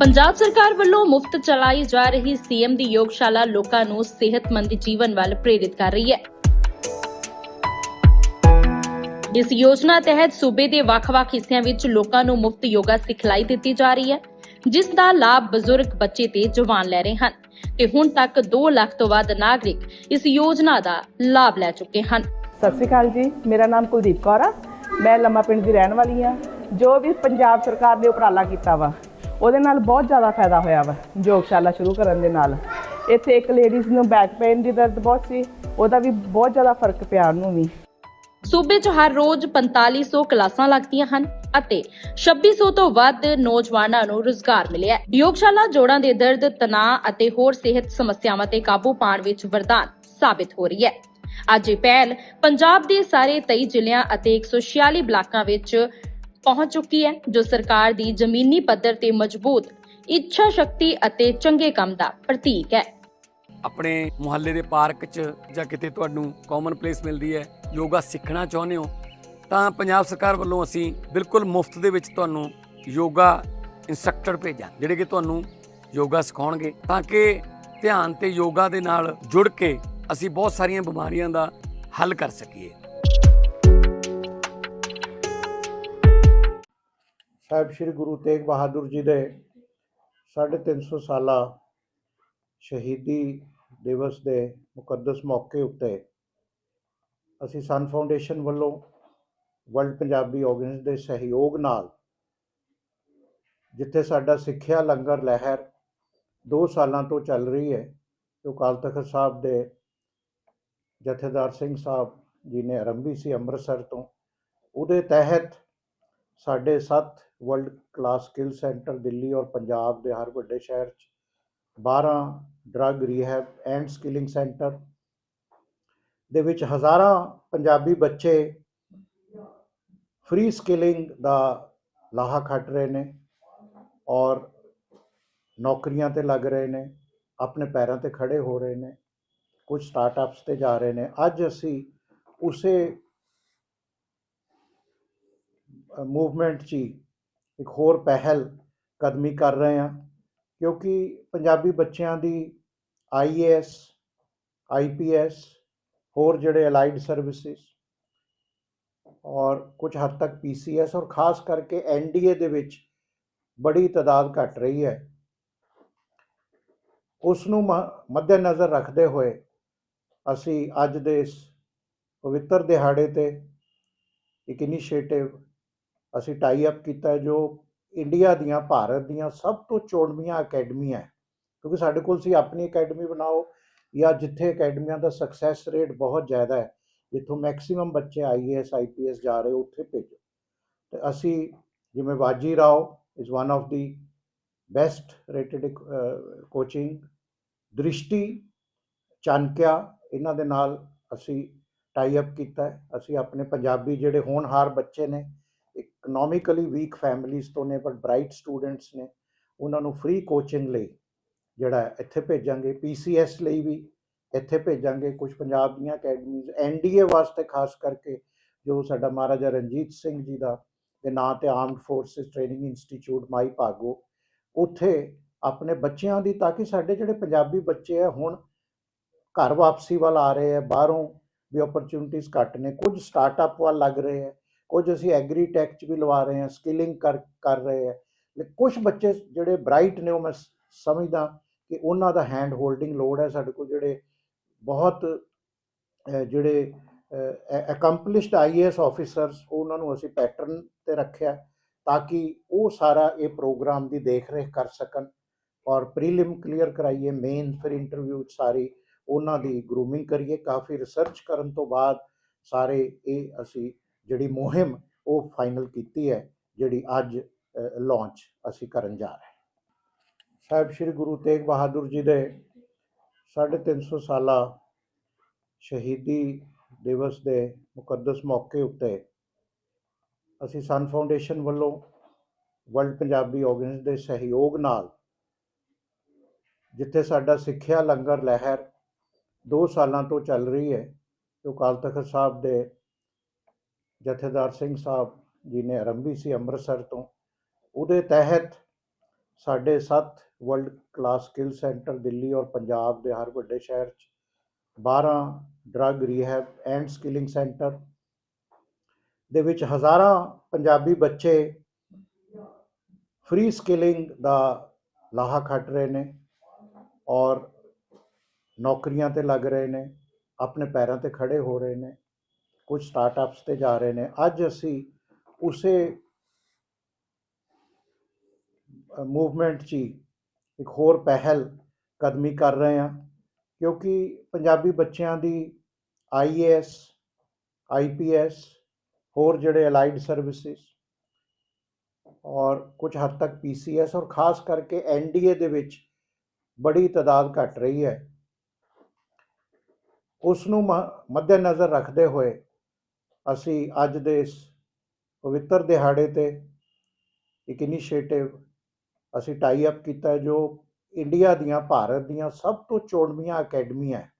ਪੰਜਾਬ ਸਰਕਾਰ ਵੱਲੋਂ ਮੁਫਤ ਚਲਾਈ ਜਾ ਰਹੀ ਸੀਐਮ ਦੀ ਯੋਗਸ਼ਾਲਾ ਲੋਕਾਂ ਨੂੰ ਸਿਹਤਮੰਦ ਜੀਵਨ ਵੱਲ ਪ੍ਰੇਰਿਤ ਕਰ ਰਹੀ ਹੈ। ਇਸ ਯੋਜਨਾ ਤਹਿਤ ਸੂਬੇ ਦੇ ਵੱਖ-ਵੱਖ ਹਿੱਸਿਆਂ ਵਿੱਚ ਲੋਕਾਂ ਨੂੰ ਮੁਫਤ ਯੋਗਾ ਸਿਖਲਾਈ ਦਿੱਤੀ ਜਾ ਰਹੀ ਹੈ, ਜਿਸ ਦਾ ਲਾਭ ਬਜ਼ੁਰਗ ਬੱਚੇ ਤੇ ਜਵਾਨ ਲੈ ਰਹੇ ਹਨ ਤੇ ਹੁਣ ਤੱਕ 2 ਲੱਖ ਤੋਂ ਵੱਧ ਨਾਗਰਿਕ ਇਸ ਯੋਜਨਾ ਦਾ ਲਾਭ ਲੈ ਚੁੱਕੇ ਹਨ। ਸਤਿ ਸ਼੍ਰੀ ਅਕਾਲ ਜੀ, ਮੇਰਾ ਨਾਮ ਕੁਲਦੀਪ ਕੌਰ ਆ। ਮੈਂ ਲੰਮਾ ਪਿੰਡ ਦੀ ਰਹਿਣ ਵਾਲੀ ਆ ਜੋ ਵੀ ਪੰਜਾਬ ਸਰਕਾਰ ਨੇ ਉਪਰਾਲਾ ਕੀਤਾ ਵਾ ਉਹਦੇ ਨਾਲ ਬਹੁਤ ਜ਼ਿਆਦਾ ਫਾਇਦਾ ਹੋਇਆ ਵਾ, ਯੋਗਸ਼ਾਲਾ ਸ਼ੁਰੂ ਕਰਨ ਦੇ ਨਾਲ। ਇੱਥੇ ਇੱਕ ਲੇਡੀਜ਼ ਨੂੰ ਬੈਕ ਪੇਨ ਦੀ ਦਰਦ ਬਹੁਤ ਸੀ, ਉਹਦਾ ਵੀ ਬਹੁਤ ਜ਼ਿਆਦਾ ਫ਼ਰਕ ਪਿਆ ਉਹਨੂੰ ਵੀ। ਸੂਬੇ 'ਚ ਹਰ ਰੋਜ਼ 4500 ਕਲਾਸਾਂ ਲੱਗਦੀਆਂ ਹਨ ਅਤੇ 2600 ਤੋਂ ਵੱਧ ਨੌਜਵਾਨਾਂ ਨੂੰ ਰੁਜ਼ਗਾਰ ਮਿਲਿਆ ਹੈ। ਯੋਗਸ਼ਾਲਾ ਜੋੜਾਂ ਦੇ ਦਰਦ, ਤਣਾਅ ਅਤੇ ਹੋਰ ਸਿਹਤ ਸਮੱਸਿਆਵਾਂ ਤੇ ਕਾਬੂ ਪਾਉਣ ਵਿੱਚ ਵਰਦਾਨ ਸਾਬਿਤ ਹੋ ਰਹੀ ਹੈ। ਅੱਜ ਇਹ ਪਹਿਲ ਪੰਜਾਬ ਦੇ ਸਾਰੇ 23 ਜ਼ਿਲ੍ਹਿਆਂ ਅਤੇ 146 ਬਲਾਕਾਂ ਵਿੱਚ ਪਹੁੰਚ ਚੁੱਕੀ ਹੈ, ਜੋ ਸਰਕਾਰ ਦੀ ਜ਼ਮੀਨੀ ਪੱਧਰ ਤੇ ਮਜ਼ਬੂਤ, ਇੱਛਾ ਸ਼ਕਤੀ ਅਤੇ ਚੰਗੇ ਕੰਮ ਦਾ ਪ੍ਰਤੀਕ ਹੈ। ਆਪਣੇ ਮੁਹੱਲੇ ਦੇ ਪਾਰਕ 'ਚ ਜਾਂ ਕਿਤੇ ਤੁਹਾਨੂੰ ਕਾਮਨ ਪਲੇਸ ਮਿਲਦੀ ਹੈ, ਯੋਗਾ ਸਿੱਖਣਾ ਚਾਹੁੰਦੇ ਹੋ, ਤਾਂ ਪੰਜਾਬ ਸਰਕਾਰ ਵੱਲੋਂ ਅਸੀਂ ਬਿਲਕੁਲ ਮੁਫਤ ਦੇ ਵਿੱਚ ਤੁਹਾਨੂੰ ਯੋਗਾ ਇਨਸਟ੍ਰਕਟਰ ਭੇਜਾਂ, ਜਿਹੜੇ ਕਿ ਤੁਹਾਨੂੰ ਯੋਗਾ ਸਿਖਾਉਣਗੇ, ਤਾਂ ਕਿ ਧਿਆਨ ਤੇ ਯੋਗਾ ਦੇ ਨਾਲ ਜੁੜ ਕੇ ਅਸੀਂ ਬਹੁਤ ਸਾਰੀਆਂ ਬਿਮਾਰੀਆਂ ਦਾ ਹੱਲ ਕਰ ਸਕੀਏ। ਸਾਹਿਬ ਸ੍ਰੀ ਗੁਰੂ ਤੇਗ ਬਹਾਦਰ ਜੀ ਦੇ 350 ਸਾਲਾ ਸ਼ਹੀਦੀ ਦਿਵਸ ਦੇ ਮੁਕੱਦਸ ਮੌਕੇ ਉੱਤੇ ਅਸੀਂ ਸਨ ਫਾਊਂਡੇਸ਼ਨ ਵੱਲੋਂ ਵਰਲਡ ਪੰਜਾਬੀ ਆਰਗੇਨਾਈਜ਼ ਦੇ ਸਹਿਯੋਗ ਨਾਲ ਜਿੱਥੇ ਸਾਡਾ ਸਿੱਖਿਆ ਲੰਗਰ ਲਹਿਰ 2 ਸਾਲਾਂ ਤੋਂ ਚੱਲ ਰਹੀ ਹੈ, ਜੋ ਅਕਾਲ ਤਖਤ ਸਾਹਿਬ ਦੇ ਜਥੇਦਾਰ ਸਿੰਘ ਸਾਹਿਬ ਜੀ ਨੇ ਆਰੰਭੀ ਸੀ ਅੰਮ੍ਰਿਤਸਰ ਤੋਂ, ਉਹਦੇ ਤਹਿਤ ਸਾਡੇ 7 world class skill centre Delhi ਔਰ ਪੰਜਾਬ ਦੇ ਹਰ ਵੱਡੇ ਸ਼ਹਿਰ 'ਚ। 12 drug rehab and skilling centre, ਦੇ ਵਿੱਚ ਹਜ਼ਾਰਾਂ ਪੰਜਾਬੀ ਬੱਚੇ ਫ੍ਰੀ ਸਕਿਲਿੰਗ ਦਾ ਲਾਹਾ ਖੱਟ ਰਹੇ ਨੇ ਔਰ ਨੌਕਰੀਆਂ ਤੇ ਲੱਗ ਰਹੇ ਨੇ, ਆਪਣੇ ਪੈਰਾਂ ਤੇ ਖੜੇ ਹੋ ਰਹੇ ਨੇ, ਕੁਝ ਸਟਾਰਟਅਪਸ ਤੇ ਜਾ ਰਹੇ ਨੇ। ਅੱਜ ਅਸੀਂ ਉਸੇ ਮੂਵਮੈਂਟ 'ਚ ਹੀ ਇੱਕ ਹੋਰ ਪਹਿਲ ਕਦਮੀ ਕਰ ਰਹੇ ਹਾਂ, ਕਿਉਂਕਿ ਪੰਜਾਬੀ ਬੱਚਿਆਂ ਦੀ ਆਈਏਐਸ ਆਈਪੀਐਸ ਹੋਰ ਜਿਹੜੇ ਅਲਾਈਡ ਸਰਵਿਸਿਜ਼ ਔਰ ਕੁਝ ਹੱਦ ਤੱਕ ਪੀਸੀਐਸ ਔਰ ਖਾਸ ਕਰਕੇ ਐਨਡੀਏ ਦੇ ਵਿੱਚ ਬੜੀ ਤਾਦਾਦ ਘਟ ਰਹੀ ਹੈ। ਉਸ ਨੂੰ ਮੱਦੇਨਜ਼ਰ ਰੱਖਦੇ ਹੋਏ ਅਸੀਂ ਅੱਜ ਦੇ ਇਸ ਪਵਿੱਤਰ ਦਿਹਾੜੇ ਤੇ ਇੱਕ ਇਨੀਸ਼ੀਏਟਿਵ ਅਸੀਂ ਟਾਈ ਅਪ ਕੀਤਾ ਹੈ, ਜੋ ਇੰਡੀਆ ਦੀਆਂ, ਭਾਰਤ ਦੀਆਂ ਸਭ ਤੋਂ ਚੋਣਵੀਆਂ ਅਕੈਡਮੀਆਂ ਹੈ। ਕਿਉਂਕਿ ਸਾਡੇ ਕੋਲ ਸੀ ਆਪਣੀ ਅਕੈਡਮੀ ਬਣਾਓ ਜਾਂ ਜਿੱਥੇ ਅਕੈਡਮੀਆਂ ਦਾ ਸਕਸੈਸ ਰੇਟ ਬਹੁਤ ਜ਼ਿਆਦਾ ਹੈ, ਜਿੱਥੋਂ ਮੈਕਸਿਮਮ ਬੱਚੇ ਆਈਏਐਸ ਆਈਪੀਐਸ ਜਾ ਰਹੇ, ਉੱਥੇ ਭੇਜੋ। ਤੇ ਅਸੀਂ ਜਿਵੇਂ Vajirao is one of the best rated coaching Drishti Chanakya ਇਹਨਾਂ ਦੇ ਨਾਲ ਅਸੀਂ ਟਾਈ ਅਪ ਕੀਤਾ ਹੈ। ਅਸੀਂ ਆਪਣੇ ਪੰਜਾਬੀ ਜਿਹੜੇ ਹੋਣਹਾਰ ਬੱਚੇ ਨੇ ਇਕਨੋਮਿਕਲੀ ਵੀਕ ਫੈਮਿਲੀਜ਼ ਤੋਂ ਨੇ ਬਟ ਬ੍ਰਾਈਟ ਸਟੂਡੈਂਟਸ ਨੇ, ਉਹਨਾਂ ਨੂੰ ਫ੍ਰੀ ਕੋਚਿੰਗ ਲਈ ਜਿਹੜਾ ਇੱਥੇ ਭੇਜਾਂਗੇ। ਪੀਸੀਐਸ ਲਈ ਵੀ ਇੱਥੇ ਭੇਜਾਂਗੇ ਕੁਝ ਪੰਜਾਬ ਦੀਆਂ ਅਕੈਡਮੀਜ਼ ਐਨਡੀਏ ਵਾਸਤੇ ਖਾਸ ਕਰਕੇ ਜੋ ਸਾਡਾ ਮਹਾਰਾਜਾ ਰਣਜੀਤ ਸਿੰਘ ਜੀ ਦਾ ਦੇ ਨਾਂ ਤੇ armed forces training institute Mai Bhago, ਉੱਥੇ ਆਪਣੇ ਬੱਚਿਆਂ ਦੀ ਤਾਂ ਕਿ ਸਾਡੇ ਜਿਹੜੇ ਪੰਜਾਬੀ ਬੱਚੇ ਆ, ਹੁਣ ਘਰ ਵਾਪਸੀ ਵੱਲ ਆ ਰਹੇ ਆ, ਬਾਹਰੋਂ ਵੀ ਓਪਰਚੁਨਿਟੀਜ਼ ਘੱਟ ਨੇ, ਕੁਝ ਸਟਾਰਟਅਪ ਵੱਲ ਲੱਗ ਰਹੇ ਆ। ਕੁਝ ਅਸੀਂ ਐਗਰੀ ਟੈਕ ਚ ਵੀ ਲਵਾ ਰਹੇ ਹਾਂ ਸਕਿਲਿੰਗ ਕਰ ਕਰ ਰਹੇ ਆ ਕੁਝ ਬੱਚੇ ਜਿਹੜੇ ਬ੍ਰਾਈਟ ਨੇ, ਉਹ ਮੈਂ ਸਮਝਦਾ ਕਿ ਉਹਨਾਂ ਦਾ ਹੈਂਡ ਹੋਲਡਿੰਗ ਲੋਡ ਹੈ ਸਾਡੇ ਕੋਲ, ਜਿਹੜੇ ਬਹੁਤ ਜਿਹੜੇ ਅਕੰਪਲਿਸ਼ਡ ਆਈਏਐਸ ਆਫੀਸਰਸ ਉਹਨਾਂ ਨੂੰ ਅਸੀਂ ਪੈਟਰਨ ਤੇ ਰੱਖਿਆ ਤਾਂ ਕਿ ਉਹ ਸਾਰਾ ਇਹ ਪ੍ਰੋਗਰਾਮ ਦੀ ਦੇਖ ਰੇਖ ਕਰ ਸਕਣ ਔਰ ਪ੍ਰੀਲਿਮ ਕਲੀਅਰ ਕਰਾਈਏ ਮੇਨ ਫਿਰ ਇੰਟਰਵਿਊ ਸਾਰੀ ਉਹਨਾਂ ਦੀ ਗਰੂਮਿੰਗ ਕਰੀਏ। ਕਾਫੀ ਰਿਸਰਚ ਕਰਨ ਤੋਂ ਬਾਅਦ ਸਾਰੇ ਇਹ ਅਸੀਂ ਜਿਹੜੀ ਮੁਹਿੰਮ ਉਹ ਫਾਈਨਲ ਕੀਤੀ ਹੈ, ਜਿਹੜੀ ਅੱਜ ਲਾਂਚ ਅਸੀਂ ਕਰਨ ਜਾ ਰਹੇ ਸਾਹਿਬ ਸ੍ਰੀ ਗੁਰੂ ਤੇਗ ਬਹਾਦਰ ਜੀ ਦੇ 350 ਸਾਲਾ ਸ਼ਹੀਦੀ ਦਿਵਸ ਦੇ ਮੁਕੱਦਸ ਮੌਕੇ ਉੱਤੇ ਅਸੀਂ ਸਨ ਫਾਊਂਡੇਸ਼ਨ ਵੱਲੋਂ ਵਰਲਡ ਪੰਜਾਬੀ ਆਰਗੇਨਾਈਜ਼ ਦੇ ਸਹਿਯੋਗ ਨਾਲ ਜਿੱਥੇ ਸਾਡਾ ਸਿੱਖਿਆ ਲੰਗਰ ਲਹਿਰ 2 ਸਾਲਾਂ ਤੋਂ ਚੱਲ ਰਹੀ ਹੈ ਜੋ ਅਕਾਲ ਤਖਤ ਸਾਹਿਬ ਦੇ ਜਥੇਦਾਰ ਸਿੰਘ ਸਾਹਿਬ ਜੀ ਨੇ ਆਰੰਭੀ ਸੀ ਅੰਮ੍ਰਿਤਸਰ ਤੋਂ। ਉਹਦੇ ਤਹਿਤ ਸਾਡੇ 7 world class skill centre Delhi ਔਰ ਪੰਜਾਬ ਦੇ ਹਰ ਵੱਡੇ ਸ਼ਹਿਰ 'ਚ 12 drug rehab and skilling centre ਦੇ ਵਿੱਚ ਹਜ਼ਾਰਾਂ ਪੰਜਾਬੀ ਬੱਚੇ ਫ੍ਰੀ ਸਕਿਲਿੰਗ ਦਾ ਲਾਹਾ ਖੱਟ ਰਹੇ ਨੇ ਔਰ ਨੌਕਰੀਆਂ ਤੇ ਲੱਗ ਰਹੇ ਨੇ, ਆਪਣੇ ਪੈਰਾਂ ਤੇ ਖੜੇ ਹੋ ਰਹੇ ਨੇ। ਕੁਝ ਸਟਾਰਟਅਪਸ ਤੇ ਜਾ ਰਹੇ ਨੇ। ਅੱਜ ਅਸੀਂ ਉਸੇ ਮੂਵਮੈਂਟ 'ਚ ਹੀ ਇੱਕ ਹੋਰ ਪਹਿਲ ਕਦਮੀ ਕਰ ਰਹੇ ਹਾਂ, ਕਿਉਂਕਿ ਪੰਜਾਬੀ ਬੱਚਿਆਂ ਦੀ ਆਈਏਐਸ ਆਈਪੀਐਸ ਹੋਰ ਜਿਹੜੇ ਅਲਾਈਡ ਸਰਵਿਸਿਜ਼ ਔਰ ਕੁਝ ਹੱਦ ਤੱਕ ਪੀਸੀਐਸ ਔਰ ਖਾਸ ਕਰਕੇ ਐਨਡੀਏ ਦੇ ਵਿੱਚ ਬੜੀ ਤਾਦਾਦ ਘਟ ਰਹੀ ਹੈ। ਉਸ ਨੂੰ ਮੱਦੇਨਜ਼ਰ ਰੱਖਦੇ ਹੋਏ ਅਸੀਂ ਅੱਜ ਦੇ ਇਸ ਪਵਿੱਤਰ ਦਿਹਾੜੇ ਤੇ ਇੱਕ ਇਨੀਸ਼ੀਏਟਿਵ ਅਸੀਂ ਟਾਈ ਅਪ ਕੀਤਾ ਹੈ, ਜੋ ਇੰਡੀਆ ਦੀਆਂ, ਭਾਰਤ ਦੀਆਂ ਸਭ ਤੋਂ ਚੋਣਵੀਆਂ ਅਕੈਡਮੀਆਂ ਹੈ।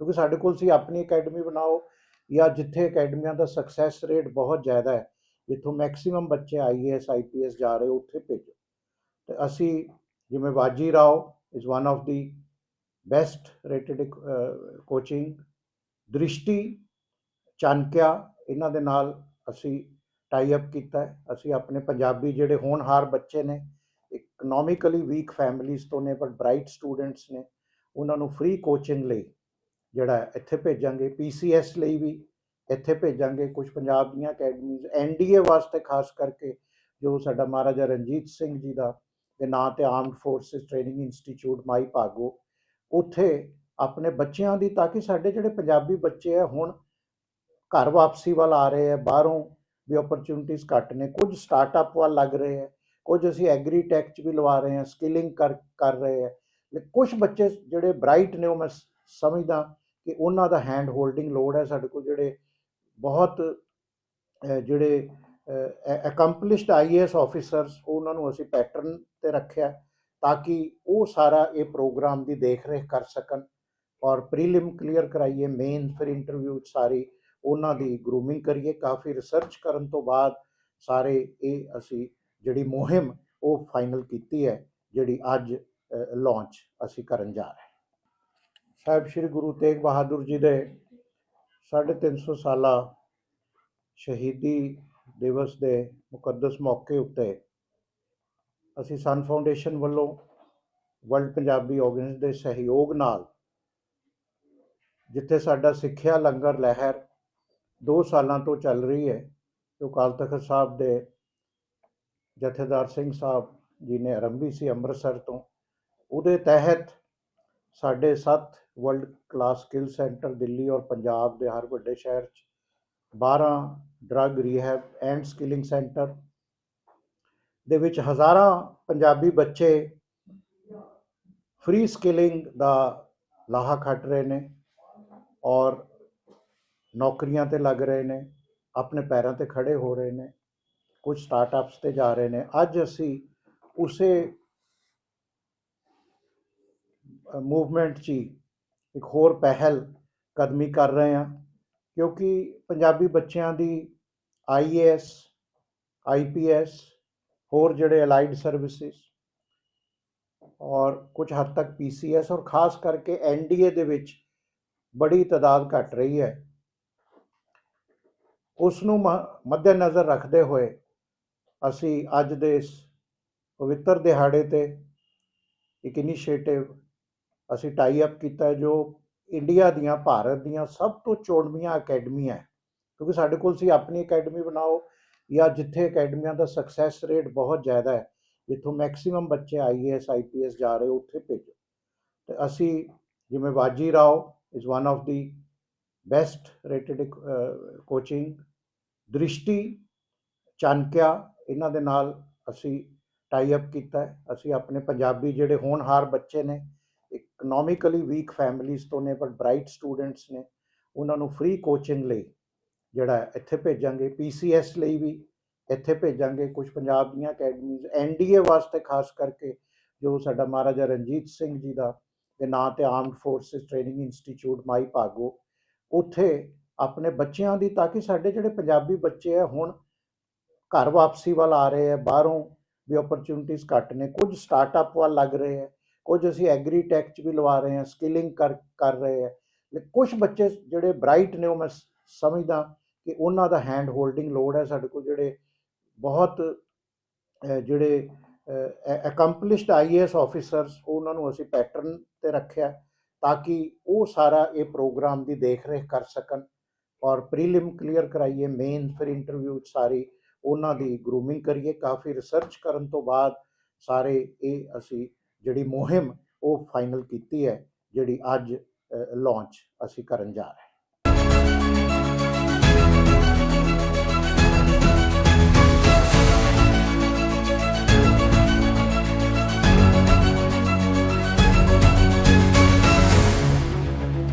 ਕਿਉਂਕਿ ਸਾਡੇ ਕੋਲ ਸੀ ਆਪਣੀ ਅਕੈਡਮੀ ਬਣਾਓ, ਜਾਂ ਜਿੱਥੇ ਅਕੈਡਮੀਆਂ ਦਾ ਸਕਸੈਸ ਰੇਟ ਬਹੁਤ ਜ਼ਿਆਦਾ ਹੈ, ਜਿੱਥੋਂ ਮੈਕਸਿਮਮ ਬੱਚੇ ਆਈਏਐਸ ਆਈਪੀਐਸ ਜਾ ਰਹੇ, ਉੱਥੇ ਭੇਜੋ। ਤੇ ਅਸੀਂ ਜਿਵੇਂ Vajirao is one of the best rated coaching Drishti Chanakya ਇਹਨਾਂ ਦੇ ਨਾਲ ਅਸੀਂ ਟਾਈ ਅਪ ਕੀਤਾ ਅਸੀਂ ਆਪਣੇ ਪੰਜਾਬੀ ਜਿਹੜੇ ਹੋਣਹਾਰ ਬੱਚੇ ਨੇ ਇਕਨੋਮਿਕਲੀ ਵੀਕ ਫੈਮਿਲੀਜ਼ ਤੋਂ ਨੇ, ਪਰ ਬ੍ਰਾਈਟ ਸਟੂਡੈਂਟਸ ਨੇ, ਉਹਨਾਂ ਨੂੰ ਫ੍ਰੀ ਕੋਚਿੰਗ ਲਈ ਜਿਹੜਾ ਇੱਥੇ ਭੇਜਾਂਗੇ। ਪੀਸੀਐਸ ਲਈ ਵੀ ਇੱਥੇ ਭੇਜਾਂਗੇ ਕੁਝ ਪੰਜਾਬ ਦੀਆਂ ਅਕੈਡਮੀਜ਼ ਐਨਡੀਏ ਵਾਸਤੇ ਖਾਸ ਕਰਕੇ ਜੋ ਸਾਡਾ ਮਹਾਰਾਜਾ ਰਣਜੀਤ ਸਿੰਘ ਜੀ ਦਾ ਦੇ ਨਾਂ ਤੇ armed forces training institute Mai Bhago, ਉੱਥੇ ਆਪਣੇ ਬੱਚਿਆਂ ਦੀ ਤਾਂ ਕਿ ਸਾਡੇ ਜਿਹੜੇ ਪੰਜਾਬੀ ਬੱਚੇ ਆ ਹੁਣ ਘਰ ਵਾਪਸੀ ਵੱਲ ਆ ਰਹੇ ਹੈ, ਬਾਹਰੋਂ ਵੀ ਓਪਰਚੁਨਿਟੀਜ਼ ਘੱਟ ਨੇ, ਕੁਝ ਸਟਾਰਟਅਪ ਵੱਲ ਲੱਗ ਰਹੇ ਹੈ, ਕੁਝ ਅਸੀਂ ਐਗਰੀ ਟੈਕ ਚ ਵੀ ਲਵਾ ਰਹੇ ਹਾਂ ਸਕਿਲਿੰਗ ਕਰ ਕਰ ਰਹੇ ਹੈ ਕੁਝ ਬੱਚੇ ਜਿਹੜੇ ਬ੍ਰਾਈਟ ਨੇ ਉਹ ਮੈਂ ਸਮਝਦਾ ਕਿ ਉਹਨਾਂ ਦਾ ਹੈਂਡ ਹੋਲਡਿੰਗ ਲੋਡ ਹੈ ਸਾਡੇ ਕੋਲ, ਜਿਹੜੇ ਬਹੁਤ ਜਿਹੜੇ ਅਕੰਪਲਿਸ਼ਡ ਆਈਏਐਸ ਆਫੀਸਰਸ ਉਹਨਾਂ ਨੂੰ ਅਸੀਂ ਪੈਟਰਨ ਤੇ ਰੱਖਿਆ ਤਾਂ ਕਿ ਉਹ ਸਾਰਾ ਇਹ ਪ੍ਰੋਗਰਾਮ ਦੀ ਦੇਖ ਰੇਖ ਕਰ ਸਕਣ ਔਰ ਪ੍ਰੀਲਿਮ ਕਲੀਅਰ ਕਰਾਈਏ ਮੇਨ ਫਿਰ ਇੰਟਰਵਿਊ ਸਾਰੀ ਉਹਨਾਂ ਦੀ ਗਰੂਮਿੰਗ ਕਰੀਏ, ਕਾਫੀ ਰਿਸਰਚ ਕਰਨ ਤੋਂ ਬਾਅਦ ਸਾਰੇ ਇਹ ਅਸੀਂ ਜਿਹੜੀ ਮੁਹਿੰਮ ਉਹ ਫਾਈਨਲ ਕੀਤੀ ਹੈ, ਜਿਹੜੀ ਅੱਜ ਲਾਂਚ ਅਸੀਂ ਕਰਨ ਜਾ ਰਹੇ ਸਾਹਿਬ ਸ੍ਰੀ ਗੁਰੂ ਤੇਗ ਬਹਾਦਰ ਜੀ ਦੇ 350 ਸਾਲਾ ਸ਼ਹੀਦੀ ਦਿਵਸ ਦੇ ਮੁਕੱਦਸ ਮੌਕੇ ਉੱਤੇ ਅਸੀਂ ਸਨ ਫਾਊਂਡੇਸ਼ਨ ਵੱਲੋਂ ਵਰਲਡ ਪੰਜਾਬੀ ਆਰਗੇਨਾਈਜ਼ ਦੇ ਸਹਿਯੋਗ ਨਾਲ ਜਿੱਥੇ ਸਾਡਾ ਸਿੱਖਿਆ ਲੰਗਰ ਲਹਿਰ 2 ਸਾਲਾਂ ਤੋਂ ਚੱਲ ਰਹੀ ਹੈ ਜੋ ਅਕਾਲ ਤਖਤ ਸਾਹਿਬ ਦੇ ਜਥੇਦਾਰ ਸਿੰਘ ਸਾਹਿਬ ਜੀ ਨੇ ਆਰੰਭੀ ਸੀ ਅੰਮ੍ਰਿਤਸਰ ਤੋਂ। ਉਹਦੇ ਤਹਿਤ ਸਾਡੇ 7 world class skill centre Delhi ਔਰ ਪੰਜਾਬ ਦੇ ਹਰ ਵੱਡੇ ਸ਼ਹਿਰ 'ਚ 12 drug rehab and skilling centre ਦੇ ਵਿੱਚ ਹਜ਼ਾਰਾਂ ਪੰਜਾਬੀ ਬੱਚੇ ਫ੍ਰੀ ਸਕਿਲਿੰਗ ਦਾ ਲਾਹਾ ਖੱਟ ਰਹੇ ਨੇ ਔਰ ਨੌਕਰੀਆਂ ਤੇ ਲੱਗ ਰਹੇ ਨੇ, ਆਪਣੇ ਪੈਰਾਂ ਤੇ ਖੜੇ ਹੋ ਰਹੇ ਨੇ ਕੁਝ ਸਟਾਰਟਅਪਸ ਤੇ ਜਾ ਰਹੇ ਨੇ। ਅੱਜ ਅਸੀਂ ਉਸੇ ਮੂਵਮੈਂਟ 'ਚ ਹੀ ਇੱਕ ਹੋਰ ਪਹਿਲ ਕਦਮੀ ਕਰ ਰਹੇ ਹਾਂ, ਕਿਉਂਕਿ ਪੰਜਾਬੀ ਬੱਚਿਆਂ ਦੀ ਆਈਏਐਸ ਆਈਪੀਐਸ ਹੋਰ ਜਿਹੜੇ ਅਲਾਈਡ ਸਰਵਿਸਿਜ਼ ਔਰ ਕੁਝ ਹੱਦ ਤੱਕ ਪੀਸੀਐਸ ਔਰ ਖਾਸ ਕਰਕੇ ਐਨਡੀਏ ਦੇ ਵਿੱਚ ਬੜੀ ਤਾਦਾਦ ਘਟ ਰਹੀ ਹੈ। ਉਸ ਨੂੰ ਮੱਦੇਨਜ਼ਰ ਰੱਖਦੇ ਹੋਏ ਅਸੀਂ ਅੱਜ ਦੇ ਇਸ ਪਵਿੱਤਰ ਦਿਹਾੜੇ ਤੇ ਇੱਕ ਇਨੀਸ਼ੀਏਟਿਵ ਅਸੀਂ ਟਾਈ ਅਪ ਕੀਤਾ ਜੋ ਇੰਡੀਆ ਦੀਆਂ, ਭਾਰਤ ਦੀਆਂ ਸਭ ਤੋਂ ਚੋਣਵੀਆਂ ਅਕੈਡਮੀਆਂ ਹੈ। ਕਿਉਂਕਿ ਸਾਡੇ ਕੋਲ ਸੀ ਆਪਣੀ ਅਕੈਡਮੀ ਬਣਾਓ, ਜਾਂ ਜਿੱਥੇ ਅਕੈਡਮੀਆਂ ਦਾ ਸਕਸੈਸ ਰੇਟ ਬਹੁਤ ਜ਼ਿਆਦਾ ਹੈ, ਜਿੱਥੋਂ ਮੈਕਸਿਮਮ ਬੱਚੇ ਆਈਏਐਸ ਆਈਪੀਐਸ ਜਾ ਰਹੇ, ਉੱਥੇ ਭੇਜੋ। ਤੇ ਅਸੀਂ ਜਿਵੇਂ Vajirao is one of the best rated coaching Drishti Chanakya ਇਹਨਾਂ ਦੇ ਨਾਲ ਅਸੀਂ ਟਾਈ ਅਪ ਕੀਤਾ ਅਸੀਂ ਆਪਣੇ ਪੰਜਾਬੀ ਜਿਹੜੇ ਹੋਣਹਾਰ ਬੱਚੇ ਨੇ ਇਕਨੋਮਿਕਲੀ ਵੀਕ ਫੈਮਿਲੀਜ਼ ਤੋਂ ਨੇ, ਪਰ ਬ੍ਰਾਈਟ ਸਟੂਡੈਂਟਸ ਨੇ, ਉਹਨਾਂ ਨੂੰ ਫ੍ਰੀ ਕੋਚਿੰਗ ਲਈ ਜਿਹੜਾ ਇੱਥੇ ਭੇਜਾਂਗੇ। ਪੀਸੀਐਸ ਲਈ ਵੀ ਇੱਥੇ ਭੇਜਾਂਗੇ। ਕੁਝ ਪੰਜਾਬ ਦੀਆਂ ਅਕੈਡਮੀਜ਼ ਐਨਡੀਏ ਵਾਸਤੇ ਖਾਸ ਕਰਕੇ ਜੋ ਸਾਡਾ ਮਹਾਰਾਜਾ ਰਣਜੀਤ ਸਿੰਘ ਜੀ ਦਾ, ਦੇ ਨਾਂ ਤੇ armed forces training institute Mai Bhago ਉੱਥੇ ਆਪਣੇ ਬੱਚਿਆਂ ਦੀ ਤਾਂ ਕਿ ਸਾਡੇ ਜਿਹੜੇ ਪੰਜਾਬੀ ਬੱਚੇ ਆ ਹੁਣ ਘਰ ਵਾਪਸੀ ਵੱਲ ਆ ਰਹੇ ਆ, ਬਾਹਰੋਂ ਵੀ ਓਪਰਚੁਨਿਟੀਜ਼ ਘੱਟ ਨੇ, ਕੁਝ ਸਟਾਰਟਅਪ ਵੱਲ ਲੱਗ ਰਹੇ ਹੈ ਕੁਝ ਅਸੀਂ ਐਗਰੀ ਟੈਕ ਚ ਵੀ ਲਵਾ ਰਹੇ ਹਾਂ ਸਕਿਲਿੰਗ ਕਰ ਕਰ ਰਹੇ ਹੈ ਕੁਝ ਬੱਚੇ ਜਿਹੜੇ ਬ੍ਰਾਈਟ ਨੇ ਉਹ ਮੈਂ ਸਮਝਦਾ ਕਿ ਉਹਨਾਂ ਦਾ ਹੈਂਡ ਹੋਲਡਿੰਗ ਲੋਡ ਹੈ ਸਾਡੇ ਕੋਲ ਜਿਹੜੇ ਬਹੁਤ ਜਿਹੜੇ ਅਕੰਪਲਿਸ਼ਡ ਆਈਏਐਸ ਆਫੀਸਰਸ ਉਹਨਾਂ ਨੂੰ ਅਸੀਂ ਪੈਟਰਨ ਤੇ ਰੱਖਿਆ। ਤਾਂ ਕਿ ਉਹ ਸਾਰਾ ਇਹ ਪ੍ਰੋਗਰਾਮ ਦੀ ਦੇਖ ਰੇਖ ਕਰ ਸਕਣ ਔਰ ਪ੍ਰੀਲਿਮ ਕਲੀਅਰ ਕਰਾਈਏ ਮੇਨ ਫਿਰ ਇੰਟਰਵਿਊ ਸਾਰੀ ਉਹਨਾਂ ਦੀ ਗਰੂਮਿੰਗ ਕਰੀਏ। ਕਾਫੀ ਰਿਸਰਚ ਕਰਨ ਤੋਂ ਬਾਅਦ ਸਾਰੇ ਇਹ ਅਸੀਂ ਜਿਹੜੀ ਮੁਹਿੰਮ ਉਹ ਫਾਈਨਲ ਕੀਤੀ ਹੈ, ਜਿਹੜੀ ਅੱਜ ਲਾਂਚ ਅਸੀਂ ਕਰਨ ਜਾ ਰਹੇ ਹਾਂ।